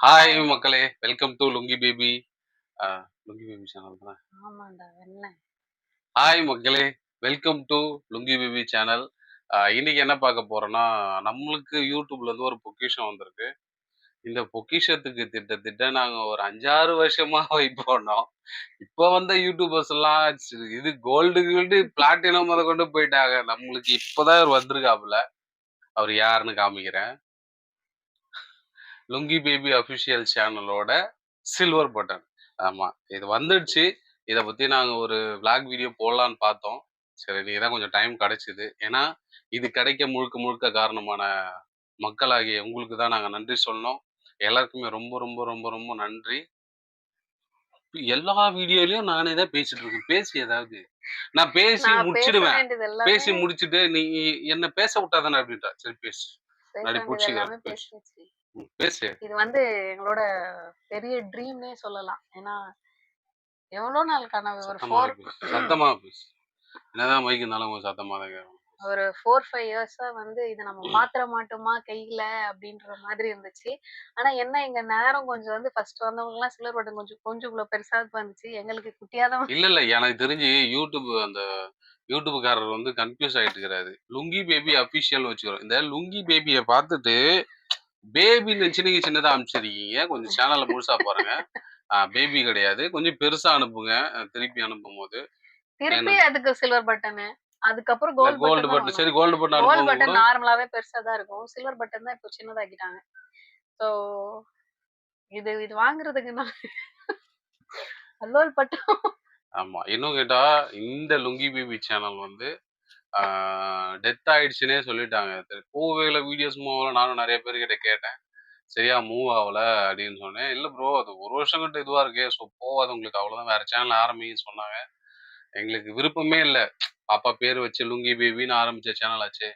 Hi மக்களே welcome to Lungi baby Lungi baby channel தானே? ஆமாண்டா வெண்ணெய் ஹாய் மக்களே welcome to Lungi baby channel இன்னைக்கு என்ன பார்க்க போறோம்னா நம்மளுக்கு யூடியூப்ல இருந்து ஒரு பொக்கிஷம் வந்திருக்கு. இந்த பொக்கிஷத்துக்கு திட்டத்திட்ட நாங்க ஒரு அஞ்சாறு வருஷமா வெயிட் பண்ணோம். இப்போ வந்த யூடியூபர்ஸ் எல்லாம் இது கோல்டு கோல்டு பிளாட்டினம் முத கொண்டு போயிட்டாங்க. நம்மளுக்கு இப்போதான் வந்திருக்காப்புல. அவர் யாருன்னு காமிக்கிறேன். லுங்கி பேபி அஃபிஷியல் சேனலோட சில்வர் பட்டன் ஆமா இது வந்துடுச்சு. இதை பத்தி நாங்க ஒரு vlog வீடியோ போடலான்னு பார்த்தோம். சரி நீங்க தான் கொஞ்சம் டைம் கிடைச்சிது. ஏன்னா இது கிடைக்க முழுக்க முழுக்க காரணமான மக்களாகிய உங்களுக்கு தான் நாங்க நன்றி சொன்னோம் எல்லாருக்குமே ரொம்ப ரொம்ப ரொம்ப ரொம்ப நன்றி. எல்லா வீடியோலயும் நானே தான் பேசிட்டு இருக்கேன். பேசி ஏதாவது. நான் பேசி முடிச்சிடுவேன். பேசி முடிச்சிட்டு நீ என்ன பேச விட்டாதானே அப்படின்றா. சரி பேசு. நடி புடிச்சுக்கிறேன், இது வந்து எங்களோட பெரிய ட்ரீம்னே சொல்லலாம். ஏன்னா எவ்வளவு நாள் கனவு? ஒரு ஃபோர் சத்தமா என்னதான் மைக்கு இருந்தாலும் கொஞ்சம் சத்தமா தான் ஒரு ஃபோர் ஃபைவ் இயர்ஸா வந்து இது நம்ம மாத்திர மாட்டோமா கையில அப்படின்ற மாதிரி இருந்துச்சு. ஆனா என்ன எங்க நேரம் கொஞ்சம் வந்து ஃபர்ஸ்ட் வந்தவங்க எல்லாம் சிலர் பட்டன் கொஞ்சம் கொஞ்சம் இவ்வளவு பெருசா வந்துச்சு எங்களுக்கு குட்டியாதான் இல்ல இல்ல. எனக்கு தெரிஞ்சு யூடியூப் அந்த யூடியூப்காரர் வந்து கன்ஃபியூஸ் ஆயிட்டு இருக்கிறாரு. லுங்கி பேபி அபிஷியல் வச்சுக்கிறோம். இந்த லுங்கி பேபியை பார்த்துட்டு பேபின்னு சின்ன சின்னதா அனுப்பிச்சிருக்கீங்க. கொஞ்சம் சேனல்ல முழுசா பாருங்க. பேபி கிடையாது. கொஞ்சம் பெருசா அனுப்புங்க. அஹ் திருப்பி அனுப்பும் போது திருப்பி அதுக்கு சில்வர் பட்டனு அதுக்கப்புறம் கோல்டு கோல்டு பட்டன் சரி கோல்டு பட்டன் கோல்ட் அனுப்பும் பட்டன் நார்மலாவே பெருசா தான் இருக்கும். சில்வர் பட்டன் தான் இப்போ சின்னதாக்கிட்டாங்க. ஸோ இது இது வாங்குறதுக்கு நான் அல்லோல் பட்டம். ஆமா. இன்னும் கேட்டா இந்த லுங்கி பேபி சேனல் வந்து டெத் ஆயிடுச்சுன்னே சொல்லிட்டாங்க. போவேல வீடியோஸ் மூவ் ஆகல நானும் நிறைய பேர்கிட்ட கேட்டேன். சரியா மூவ் ஆகல அப்படின்னு சொன்னேன். இல்ல ப்ரோ அது ஒரு வருஷம் கிட்ட இதுவா இருக்கே ஸோ போகாது உங்களுக்கு அவ்வளவுதான். வேற சேனல் ஆரம்பின்னு சொன்னாங்க. எங்களுக்கு விருப்பமே இல்லை. பாப்பா பேர் வச்சு லுங்கி பேபின்னு ஆரம்பிச்ச சேனல் ஆச்சு.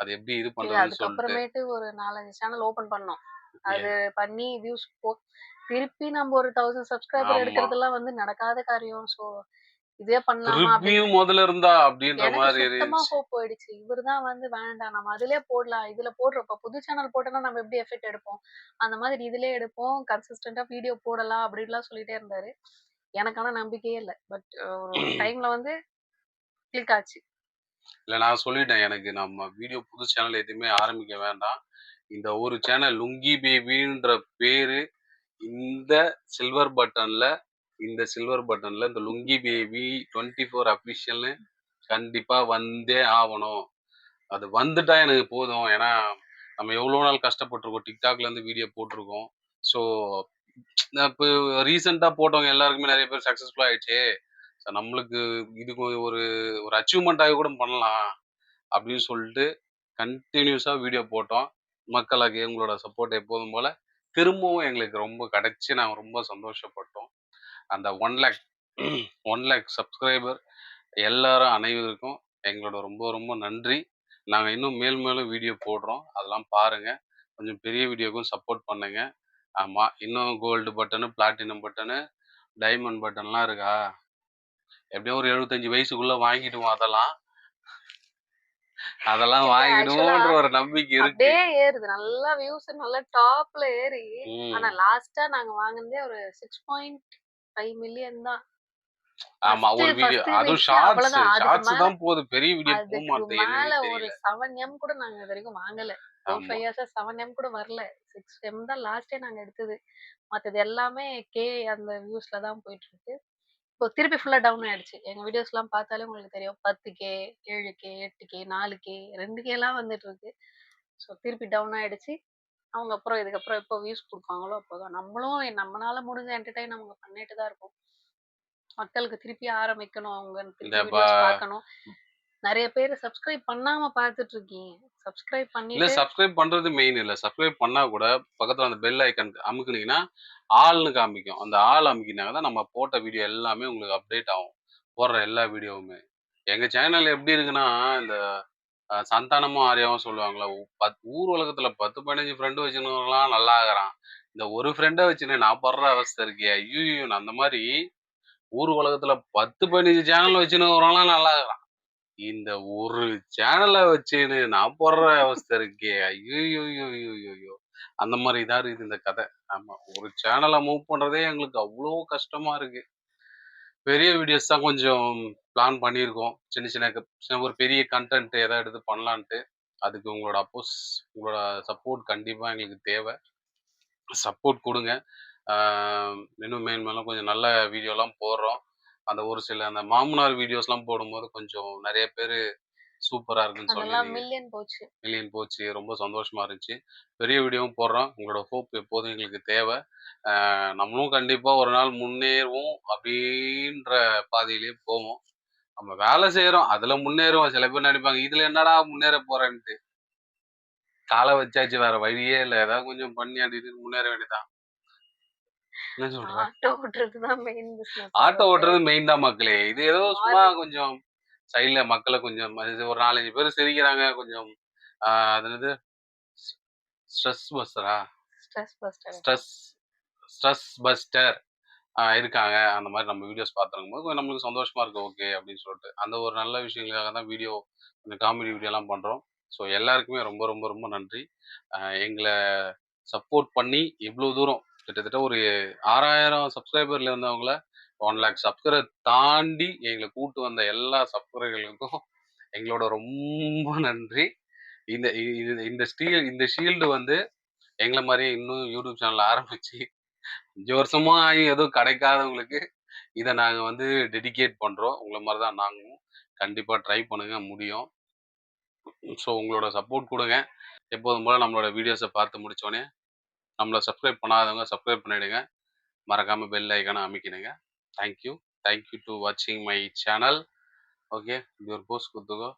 அது எப்படி இது பண்றதுன்னு சொல்லிட்டு. ஒரு நாலஞ்சு சேனல் ஓபன் பண்ணோம். அது பண்ணி வியூஸ் போ திருப்பி நம்ம ஒரு தௌசண்ட் சப்ஸ்கிரைபர். எடுக்கிறதுலாம் வந்து நடக்காத காரியம். ஸோ இதே பண்ணலாமா திருப்பியும் முதல்ல இருந்தா அப்படின்ற மாதிரி சுத்தமா ஹோப் போயிடுச்சு. இவர்தான் வந்து வேண்டாம் நம்ம அதிலே போடலாம் இதுல போடுறப்ப புது சேனல் போட்டோம்னா நம்ம எப்படி எஃபெக்ட் எடுப்போம்? அந்த மாதிரி இதுலயே எடுப்போம் கன்சிஸ்டண்டா வீடியோ போடலாம் அப்படின்லாம் சொல்லிட்டே இருந்தாரு. எனக்கான நம்பிக்கையே இல்லை. பட் ஒரு டைம்ல வந்து கிளிக் ஆச்சு. இல்ல நான் சொல்லிட்டேன். எனக்கு நம்ம வீடியோ புது சேனல் எதுவுமே ஆரம்பிக்க வேண்டாம். இந்த ஒரு சேனல் லுங்கி பேபின்ற பேரு இந்த சில்வர் பட்டன்ல இந்த சில்வர் பட்டன்ல இந்த லுங்கி பேபி டுவெண்ட்டி ஃபோர் அஃபிஷியல்னு கண்டிப்பா வந்தே ஆகணும். அது வந்துட்டா எனக்கு போதும். ஏன்னா நம்ம எவ்வளோ நாள் கஷ்டப்பட்டிருக்கோம். டிக்டாக்ல இருந்து வீடியோ போட்டிருக்கோம். ஸோ இப்போ ரீசெண்டாக போட்டவங்க எல்லாருக்குமே நிறைய பேர் சக்ஸஸ்ஃபுல்லாக ஆயிடுச்சு. ஸோ நம்மளுக்கு இதுக்கு ஒரு ஒரு அச்சீவ்மெண்ட்டாக கூட பண்ணலாம் அப்படின்னு சொல்லிட்டு கண்டினியூஸாக வீடியோ போட்டோம். மக்களுக்கு எங்களோட சப்போர்ட் எப்போதும் போல் திரும்பவும் எங்களுக்கு ரொம்ப கிடைச்சி. நாங்கள் ரொம்ப சந்தோஷப்பட்டோம். அந்த one lakh one lakh subscriber எல்லாரும் அனைவருக்கும் எங்களோட ரொம்ப ரொம்ப நன்றி. நாங்கள் இன்னும் மேல் மேலும் வீடியோ போடுறோம். அதெல்லாம் பாருங்க. கொஞ்சம் பெரிய வீடியோக்கும் சப்போர்ட் பண்ணுங்க. ஆமாம் இன்னும் gold button platinum button diamond பட்டன்லாம் இருக்கா? எப்படியும் ஒரு எழுபத்தஞ்சு வயசுக்குள்ள வாங்கிடுவோம் அதெல்லாம். அதெல்லாம் actually, ஒரு நம்பிக்கை இருக்கு. அப்படியே ஏறுது. நல்லா வியூஸ் நல்லா டாப்ல ஏறி. ஆனா லாஸ்டா நாங்க வாங்குனதே ஒரு சிக்ஸ் பாயிண்ட் ஃபைவ் மில்லியன் தான். ஆமா ஒரு வீடியோ அதுவும் ஷார்ட்ஸ் ஷார்ட்ஸ் தான் போகுது. பெரிய வீடியோ போக மாட்டேங்குது மேல ஒரு தெரியல. செவன் எம் கூட நாங்க இது வரைக்கும் வாங்கல. ஃபோர் ஆமா. ஃபைவ் இயர்ஸா செவன் எம் கூட வரல. சிக்ஸ் எம் தான் லாஸ்டே நாங்க எடுத்தது. மத்தது எல்லாமே கே அந்த வியூஸ்ல தான் போயிட்டு இருக்கு. இப்போ திருப்பி ஃபுல்லா டவுன் ஆயிடுச்சு. எங்க வீடியோஸ் எல்லாம் பார்த்தாலே உங்களுக்கு தெரியும். பத்து கே ஏழு கே எட்டு கே நாலு கே ரெண்டு கே எல்லாம் வந்துட்டு இருக்கு. ஸோ திருப்பி டவுன் ஆயிடுச்சு. அவங்க அப்புறம் இதுக்கப்புறம் எப்போ வியூஸ் கொடுப்பாங்களோ அப்போதான். நம்மளும் நம்மளால முடிஞ்ச என்டர்டைன் அவங்க பண்ணிட்டு தான் இருக்கோம். மக்களுக்கு திருப்பி ஆரம்பிக்கணும். அவங்க திருப்பி videos பார்க்கணும். நிறைய பேர் சப்ஸ்கிரைப் பண்ணாம பார்த்துட்டு இருக்கீங்க சப்ஸ்கிரைப் இல்ல பண்ணிட்டு சப்ஸ்கிரைப் பண்றது மெயின் இல்ல. சப்ஸ்கிரைப் பண்ணா கூட பக்கத்துல அந்த பெல் ஐக்கன் அமுக்குனீங்கன்னா ஆள்னு காமிக்கும். அந்த ஆள் அமுக்கினாங்க தான் நம்ம போட்ட வீடியோ எல்லாமே உங்களுக்கு அப்டேட் ஆகும். போடுற எல்லா வீடியோவுமே எங்க சேனல் எப்படி இருக்குன்னா இந்த சந்தானமும் ஆரியாவும் சொல்லுவாங்களா பத்- ஊர் உலகத்துல பத்து பதினஞ்சு ஃப்ரெண்டு வச்சுருக்கலாம் நல்லா ஆகுறான் இந்த ஒரு ஃப்ரெண்டை வச்சுன்னு நான் படுற அவஸ்தை இருக்கே ஐயோ அந்த மாதிரி ஊர் உலகத்துல பத்து பதினஞ்சு சேனல் வச்சுன்னு நல்லா இருக்கிறான் இந்த ஒரு சேனலை வச்சுன்னு நான் போடுற அவஸ்தை இருக்கே ஐயோ அந்த மாதிரி தான் இருக்குது இந்த கதை. ஆமா ஒரு சேனலை மூவ் பண்றதே எங்களுக்கு அவ்வளோ கஷ்டமா இருக்கு. பெரிய வீடியோஸ் தான் கொஞ்சம் பிளான் பண்ணியிருக்கோம். சின்ன சின்ன சின்ன ஒரு பெரிய கண்டென்ட் எதாவது எடுத்து பண்ணலான்ட்டு. அதுக்கு உங்களோட அப்போஸ் உங்களோட சப்போர்ட் கண்டிப்பாக எங்களுக்கு தேவை. சப்போர்ட் கொடுங்க. இன்னும் மேன் மேலும் கொஞ்சம் நல்ல வீடியோலாம் போடுறோம். அந்த ஒரு சில அந்த மாமனார் வீடியோஸ்லாம் போடும்போது கொஞ்சம் நிறைய பேர் சூப்பராக இருக்குன்னு அதெல்லாம் சொல்லி மில்லியன் போச்சு. மில்லியன் போச்சு. ரொம்ப சந்தோஷமா இருந்துச்சு. பெரிய வீடியோவும் போடுறோம். உங்களோட ஹோப் எப்போதும் எங்களுக்கு தேவை. ஆஹ் நம்மளும் கண்டிப்பா ஒரு நாள் முன்னேறுவோம் அப்படின்ற பாதையிலேயே போவோம். நம்ம வேலை செய்யறோம் அதுல முன்னேறுவோம். சில பேர் நினைப்பாங்க இதுல என்னடா முன்னேற போறேன்ட்டு? காலை வச்சாச்சு வேற வழியே இல்லை. ஏதாவது கொஞ்சம் பண்ணி அப்படி முன்னேற வேண்டியதான் என்ன சொல்ற? ஆட்டோ ஓட்டுறது தான் மெயின் ஆட்டோ ஓட்டுறது மெயின் தான் மக்களே. இது ஏதோ சும்மா கொஞ்சம் சைட்ல மக்களை கொஞ்சம் இது ஒரு நாலஞ்சு பேர் சிரிக்கிறாங்க கொஞ்சம் அது என்னது? ஸ்ட்ரெஸ் பஸ்டரா? ஸ்ட்ரெஸ் ஸ்ட்ரெஸ் பஸ்டர் இருக்காங்க. அந்த மாதிரி நம்ம வீடியோஸ் பார்த்துருக்கும் போது கொஞ்சம் நம்மளுக்கு சந்தோஷமா இருக்கு ஓகே அப்படின்னு சொல்லிட்டு. அந்த ஒரு நல்ல விஷயங்களுக்காக தான் வீடியோ இந்த காமெடி வீடியோலாம் பண்ணுறோம் ஸோ எல்லாருக்குமே ரொம்ப ரொம்ப ரொம்ப நன்றி. எங்களை சப்போர்ட் பண்ணி இவ்வளோ தூரம். கிட்டத்தட்ட ஒரு ஆறாயிரம் சப்ஸ்கிரைபர்ல இருந்தவங்கள ஒன் லேக் சப்ஸ்கிரைபர் தாண்டி எங்களை கூட்டு வந்த எல்லா சப்ஸ்கிரைபர்களுக்கும் எங்களோட ரொம்ப நன்றி. இந்த இது- இந்த ஸ்டீல் இந்த ஷீல்டு வந்து எங்களை மாதிரியே இன்னும் யூடியூப் சேனல் ஆரம்பிச்சு அஞ்சு வருஷமா ஆகி எதுவும் கிடைக்காதவங்களுக்கு இதை நாங்கள் வந்து டெடிகேட் பண்ணுறோம் உங்களை மாதிரி தான் நாங்களும் கண்டிப்பாக ட்ரை பண்ணுங்க முடியும். ஸோ உங்களோட சப்போர்ட் கொடுங்க. எப்போதும் போல் நம்மளோட வீடியோஸை பார்த்து முடித்தோடனே நம்மளை சப்ஸ்கிரைப் பண்ணாதவங்க சப்ஸ்கிரைப் பண்ணிவிடுங்க மறக்காமல் பெல் ஐக்கானை அமைக்கிடுங்க. thank you. Thank you to watching my channel. Okay your boss go